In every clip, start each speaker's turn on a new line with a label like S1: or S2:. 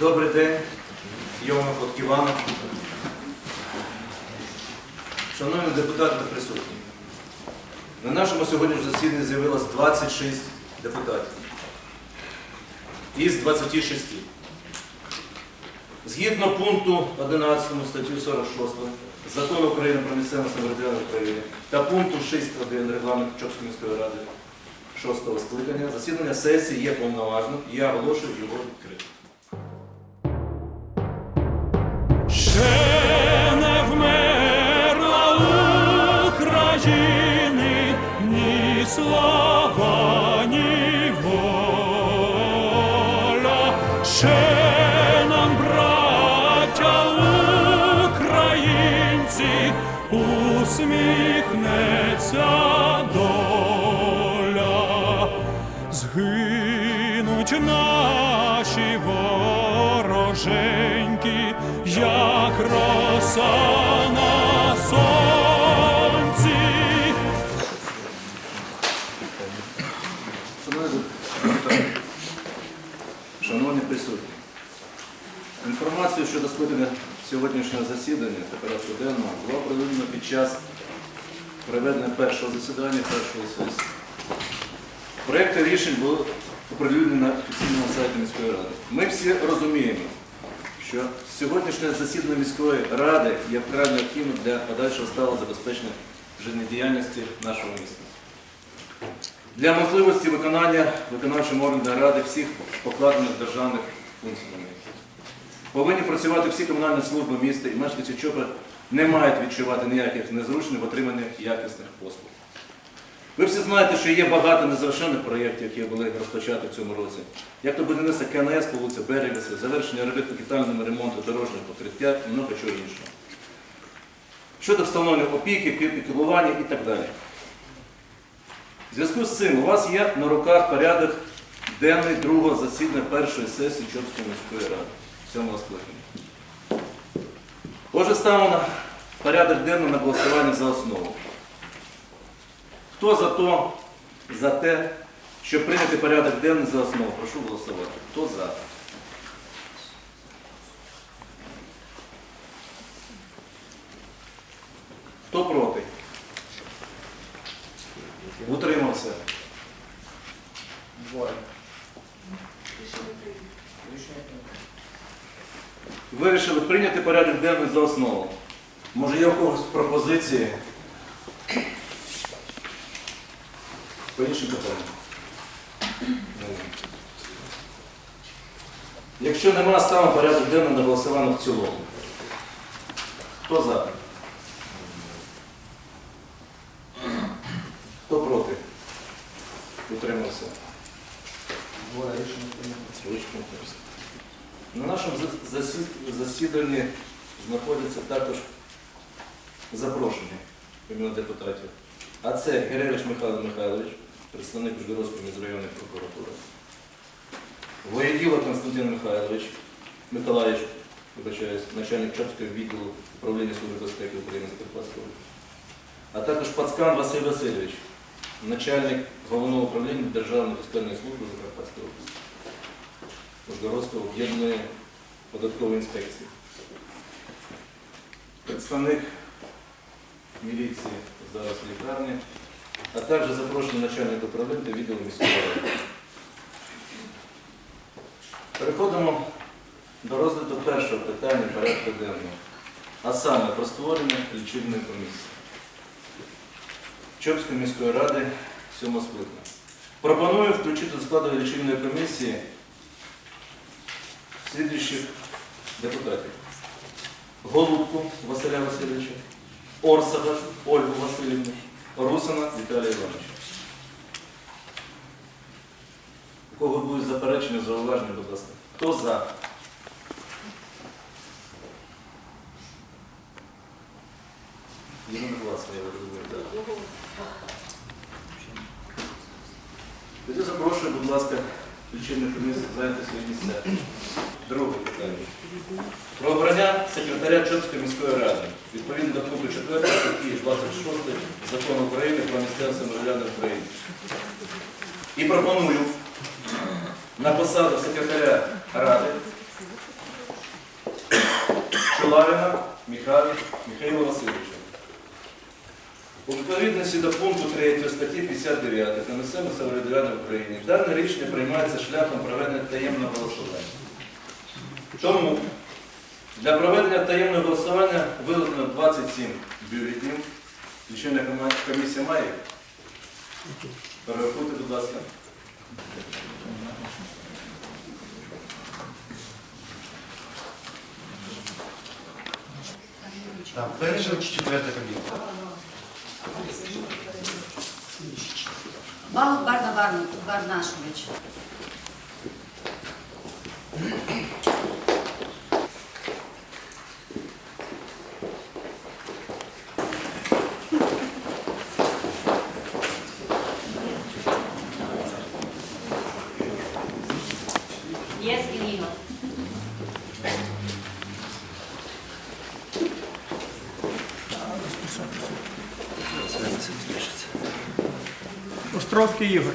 S1: Добрий день, Йома Котківана. Шановні депутати та присутні. На нашому сьогоднішньому засіданні з'явилось 26 депутатів. Із 26. Згідно пункту 11 статті 46 Закону України про місцеве самоврядування України та пункту 6.1 регламенту Чопської міської ради 6 скликання, засідання сесії є повноважним я оголошую його відкритим.
S2: Усміхнеться доля. Згинуть наші вороженьки, як роса на сонці.
S1: Шановні присутні, інформацію щодо скликання сьогоднішнього засідання та порядку денного була під час проведення першого засідання першої сесії. Проекти рішень були оприлюднені на офіційному сайті міської ради. Ми всі розуміємо, що сьогоднішнє засідання міської ради є вкрай необхідним для подальшого сталого забезпечення життєдіяльності нашого міста. Для можливості виконання виконавчим органам ради всіх покладених державних функцій. Повинні працювати всі комунальні служби міста і мешканці ЧОПа не мають відчувати ніяких незручних в отриманні якісних послуг. Ви всі знаєте, що є багато незавершених проєктів, які були розпочаті в цьому році. Як то будівництво КНС по вулиці Берегеса, завершення робіт капітального ремонту дорожнього покриття і много чого іншого. Щодо встановлення опіки, піклування і так далі. В зв'язку з цим у вас є на руках порядок денний другого засідання першої сесії Чопської міської ради, сьомого скликання. Отже, ставимо на порядок денний на голосування за основу. Хто за то, за те, щоб прийняти порядок денний за основу? Прошу голосувати. Хто за? Хто проти? Утримався. Двоє. Вирішили прийняти порядок денний за основу. Може є у когось пропозиції? По іншим питанням. Якщо нема, ставимо порядок денний на голосування в цілому. Хто за? Хто проти? Утримався.
S3: Рішення.
S1: На нашому засіданні знаходяться також запрошені помимо депутатів. А це Геревич Михайло Михайлович, представник Ужгородської міжрайонної прокуратури. Воєділо Константин Михайлович, Миколаївич, вибачаюсь, начальник Чопського відділу управління Служби безпеки України Закарпатського. А також Пацкан Василь Васильович, начальник головного управління Державної фіскальної служби Закарпатської області. Ужгородського об'єднаної податкової інспекції. Представник міліції зараз в лікарні, а також запрошений начальник управління відділу міської ради. Переходимо до розгляду першого питання порядку денного, а саме про створення лічильної комісії. Чопської міської ради сьомого скликання. Пропоную включити до складу лічильної комісії слідуючих депутатів. Голубку Василя Васильовича, Орсага Ольгу Васильівну, Русина Віталія Івановича. У кого будуть заперечення, зауваження, будь ласка. Хто за? Єдина власна, я розумію, так. Тоді запрошую, будь ласка, лічильну комісію зайняти свої місця. Друге питання. Про обрання секретаря Чопської міської ради. Відповідно до пункту 4 статті 26 Закону України про місцеве самоврядування в Україні. І пропоную на посаду секретаря ради Лавіна Михайла Михайла Васильовича. У відповідності до пункту 3 статті 59 та місцевого самоврядування в Україні дане рішення приймається шляхом проведення таємного голосування. Тому для проведення таємного голосування виявлено 27 бюлетнів. Лічильна комісія має. їх? Перерахуйте, будь ласка.
S3: Так, перша чи четверта комісія?
S4: Балок Барна Барна Барнашович. Єс і
S2: Островський Ігор.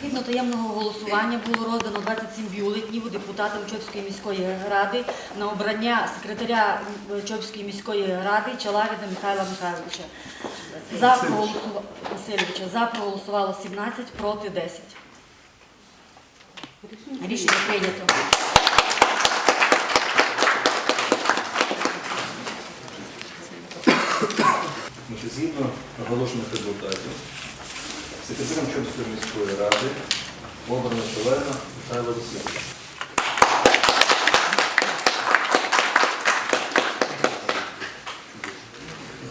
S4: Згідно таємного голосування було роздано 27 бюлетнів депутатам Чопської міської ради на обрання секретаря Чопської міської ради Чалавіна Михайла Михайловича. За проголосува- Васильовича. За проголосувало 17, проти 10. Рішення прийнято.
S1: Згідно оголошених результатів, секретарем Чопської міської ради обрано члена Михайло Васильович.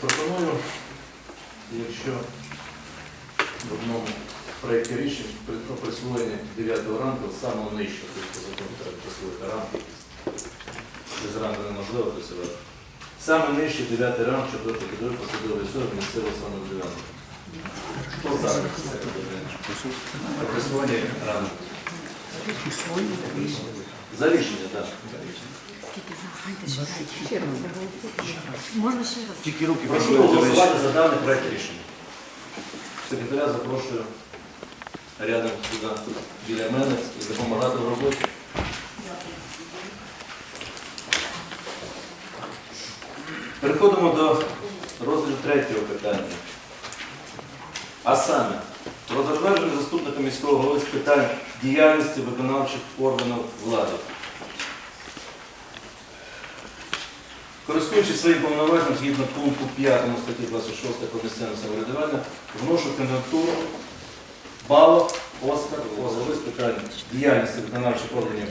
S1: Пропоную, якщо в одному проєкті рішень при про присвоєння 9 ранку самого нижчого, тобто закону треба присвоїти ранку, без ранку неможливо працювати. Саме нижче 9 ранг 4 категорії посадової особи місцевого самоврядування. Хто за це питання? Про присвоєння рангу? За рішення, так.
S4: Можна ще раз?
S3: Тільки руки
S1: Прошу
S3: прошу.
S1: голосувати за даний проект рішення. Секретаря запрошую рядом сюди, біля мене, і допомагати в роботі. Переходимо до розгляду третього питання. А саме, про затвердження заступника міського голови з питань діяльності виконавчих органів влади. Користуючись своїм повноваженням згідно пункту 5 статті 26 про місцеве самоврядування, вношу кандидатуру Балов Оскар голови з питань діяльності виконавчих органів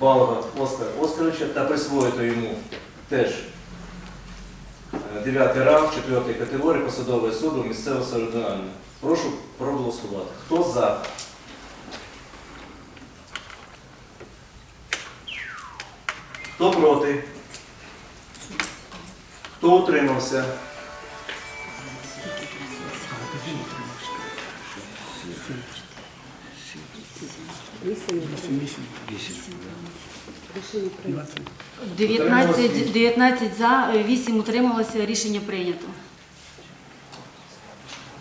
S1: Балова Оскара Оскаровича та присвоїти йому теж 9 ранг 4 категорії посадової особи місцевого самоврядування. Прошу проголосувати. Хто за? Хто проти? Хто утримався?
S4: 19, 19 за, 8 утрималося, рішення прийнято.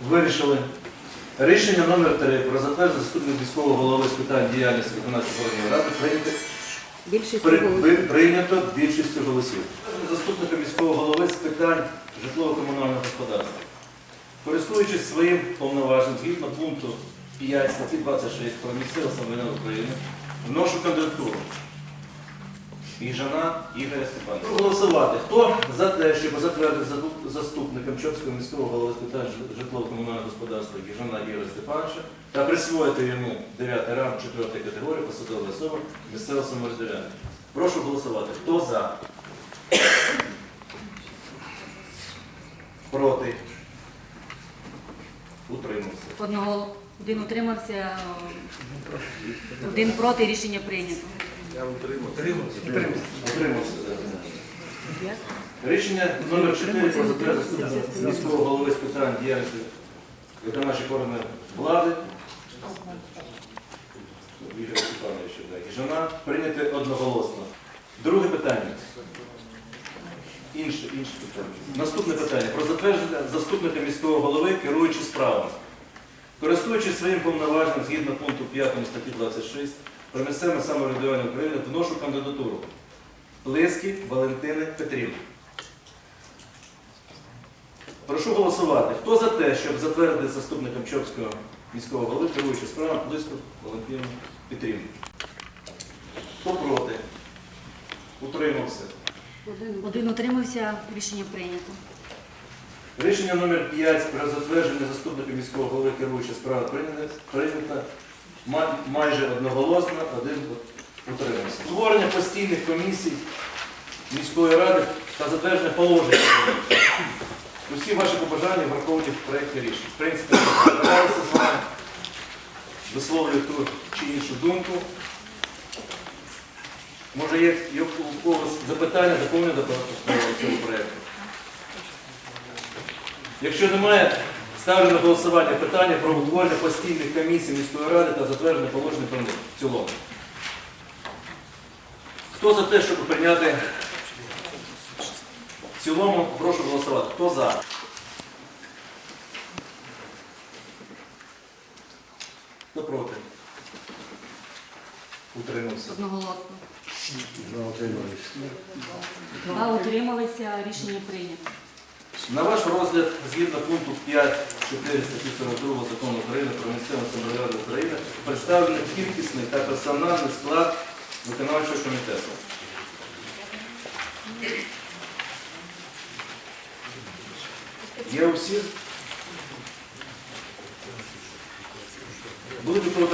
S1: Вирішили. Рішення номер 3 про затвердження заступник міського голови з питань діяльності виконавчої органів ради прийнято,
S5: Більшість
S1: при- прийнято більшістю голосів. Заступника міського голови з питань житлово-комунального господарства. Користуючись своїм повноваженням згідно пункту 5 статті 26 про місцеве самоврядування України, вношу кандидатуру Їжана Ігоря Степановича. Прошу Голосувати. Хто за те, щоб затвердити за- заступником Чопського міського голови з питань житлово-комунального господарства Їжана Ігоря Степановича та присвоїти йому 9 ранг 4 категорії посадової особи місцевого самоврядування? Прошу голосувати. Хто за? Проти? Утримався.
S4: Одного один утримався, один проти рішення прийнято.
S1: Утримався. так. Рішення номер 4 про затвердження міського голови з питань діяльності виконавчої органи влади. Ігор Степанович, так, жона прийняти одноголосно. Друге питання. Інше, інше питання. Наступне питання про затвердження заступника міського голови, керуючи справами. Користуючись своїм повноваженням згідно пункту 5 статті 26 про місцеве самоврядування України, вношу кандидатуру Лиски Валентини Петрівни. Прошу голосувати. Хто за те, щоб затвердити заступником Чопського міського голови, керуючи справами Лиску Валентину Петрівну? Хто проти? Утримався.
S4: Один утримався, рішення прийнято.
S1: Рішення номер 5 про затвердження заступника міського голови керуючої справи прийнято, прийнято майже одноголосно, один утримався. Створення постійних комісій міської ради та затвердження положень. Усі ваші побажання враховані в проєкті рішень. В принципі, збиралися з вами, висловлюю ту чи іншу думку. Може є у когось запитання, доповнення до цього проєкту? Якщо немає, ставлю на голосування питання про утворення постійних комісій міської ради та затвердження положення про них в цілому. Хто за те, щоб прийняти в цілому, прошу голосувати. Хто за? Хто проти? Утримався.
S4: Одноголосно. Два утрималися, рішення прийнято.
S1: На ваш розгляд, згідно пункту 5 4 статті 42 закону України про місцеве самоврядування України, представлений кількісний та персональний склад виконавчого комітету. Є у всіх? Будуть кого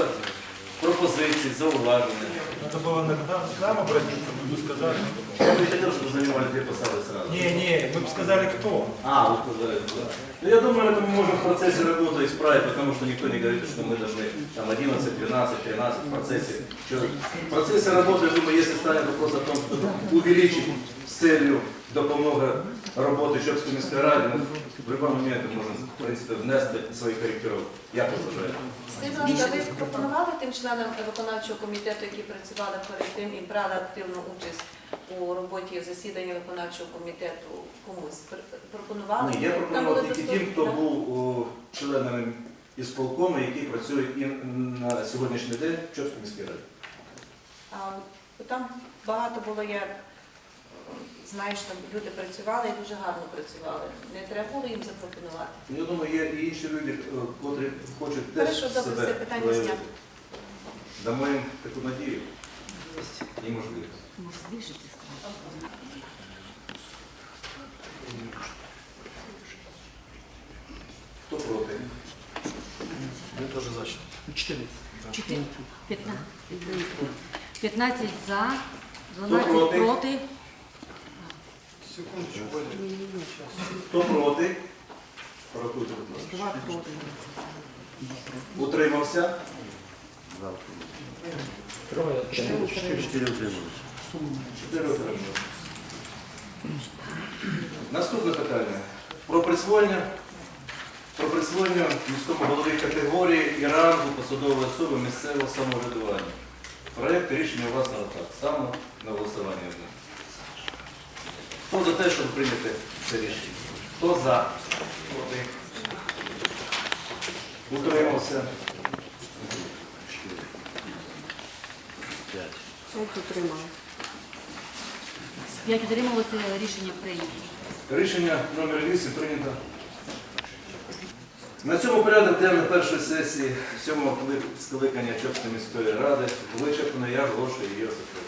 S1: пропозиції, зауваження.
S5: Надо было на- к нам обратиться, мы бы сказали.
S1: Я бы хотел, чтобы занимали две посады сразу.
S5: Не, не, мы бы сказали, кто.
S1: А, вот сказали, да. Ну, я думаю, это мы можем в процессе работы исправить, потому что никто не говорит, что мы должны там 11, 12, 13 в процессе. Что, в процессе работы, я думаю, если станет вопрос о том, чтобы увеличить с целью допомога роботи Чопської міської ради, ми в будь-якому моменті в принципі, внести свої коректировки. Як ви вважаєте?
S6: Скажіть, будь ласка, ви пропонували тим членам виконавчого комітету, які працювали перед тим і брали активну участь у роботі засідання виконавчого комітету комусь? Пр- Пропонували?
S1: Ні, я
S6: Там
S1: пропонував
S6: були
S1: тільки тим, хто був о, членами ісполкому, які працюють і на сьогоднішній день в Чопській міській раді.
S6: А, там багато було як, знаєш, там люди працювали і дуже гарно працювали. Не треба було їм запропонувати.
S1: Ну, Я думаю, є і інші люди, е, котрі хочуть теж
S6: Хорошо, добре,
S1: себе
S6: це питання
S1: проявити.
S6: знято.
S1: Дамо їм таку надію і можливість.
S4: Може, збільшити?
S1: Хто проти?
S3: Я тоже за что.
S4: Чотири- п'ятна- 15 за,
S1: Хто
S4: 12
S1: проти? Хто проти? Порахуйте, будь ласка.
S4: Два проти.
S1: Утримався?
S3: Четыре утримались.
S1: Чотири утрималися. Наступне питання. Про присвоєння про присвоєння міському голові категорії і рангу посадової особи місцевого самоврядування. Проєкт рішення у вас на руках. Ставимо на голосування. Хто за те, щоб прийняти це рішення? Хто за? Проти? Утримався?
S4: П'ять утрималося, рішення прийнято.
S1: Рішення номер 8 прийнято На цьому порядок денний першої сесії сьомого скликання Чопської міської ради вичерпано. Я оголошую її закритою.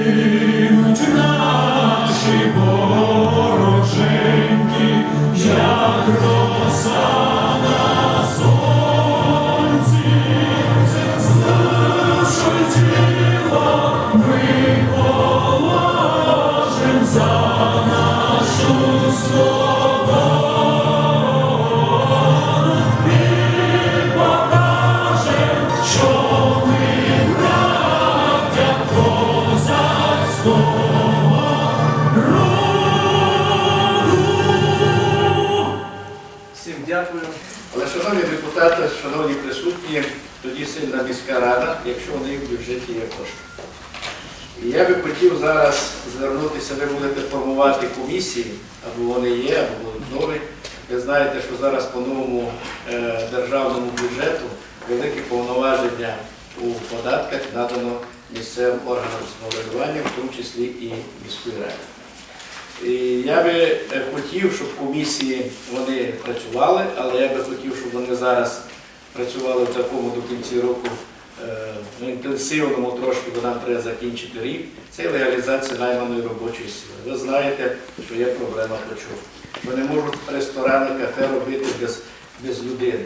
S7: присутні, тоді сильна міська рада, якщо в неї в бюджеті є кошти. І я би хотів зараз звернутися, ви будете формувати комісії, або вони є, або будуть нові. Ви знаєте, що зараз по новому е, державному бюджету великі повноваження у податках надано місцевим органам самоврядування, в тому числі і міської ради. І я би е, хотів, щоб комісії вони працювали, але я би хотів, щоб вони зараз працювали в такому до кінці року е, ну, інтенсивному трошки, бо нам треба закінчити рік. Це легалізація найманої робочої сили. Ви знаєте, що є проблема почув. Що не можуть ресторани, кафе робити без, без людини.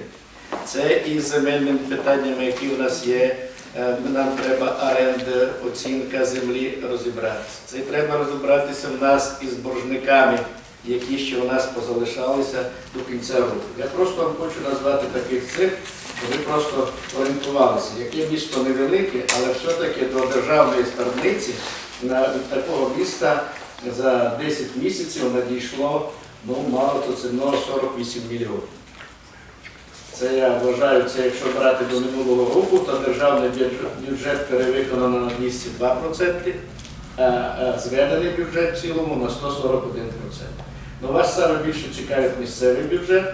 S7: Це і земельними питаннями, які у нас є. Е, Нам треба оренда, оцінка землі розібратися. Це треба розібратися в нас із боржниками, які ще у нас позалишалися до кінця року. Я просто вам хочу назвати таких цифр, щоб ви просто орієнтувалися. Яке місто невелике, але все-таки до державної скарбниці на такого міста за 10 місяців надійшло ну мало то це ну, 48 мільйонів. Це я вважаю, це якщо брати до минулого року, то державний бюджет- перевиконано на 202%, а а зведений бюджет в цілому на 141%. Ну, вас саме більше цікавить місцевий бюджет.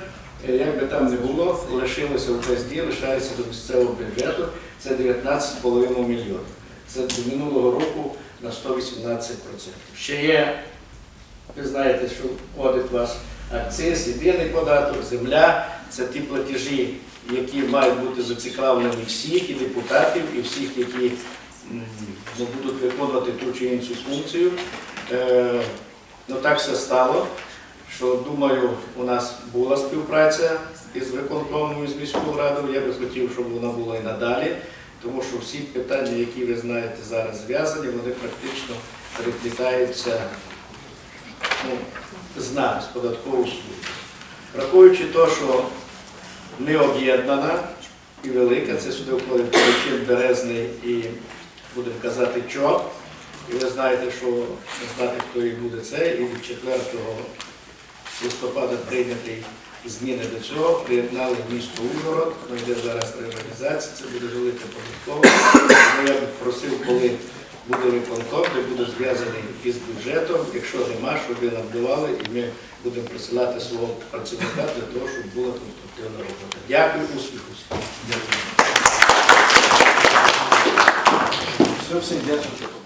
S7: Е, Як би там не було, лишилося в КСД, лишається до місцевого бюджету, це 19,5 мільйонів. Це до минулого року на 118%. Ще є ви знаєте, що входить вас акциз, єдиний податок, земля. Це ті платежі, які мають бути зацікавлені всіх і депутатів, і всіх, які ну, будуть виконувати ту чи іншу функцію. Е, ну так все стало, що думаю, у нас була співпраця із виконкомом з міською радою. Я би хотів, щоб вона була і надалі, тому що всі питання, які ви знаєте зараз зв'язані, вони практично переплітаються ну, з нами, з податковою службою. Враховуючи те, що ми об'єднана і велика, це сюди входить Куличин, Березний і будемо казати ЧО. І ви знаєте, що не знати, хто і буде це, і від 4 листопада прийнятий зміни до цього, приєднали місто Ужгород, ну, йде зараз реорганізація, це буде велика податкова. Я б просив, коли буде виконком, де буде зв'язаний із бюджетом, якщо нема, щоб ви нам давали, і ми будемо присилати свого працівника для того, щоб була конструктивна робота. Дякую, успіху. всім.
S1: Все, всім дякую.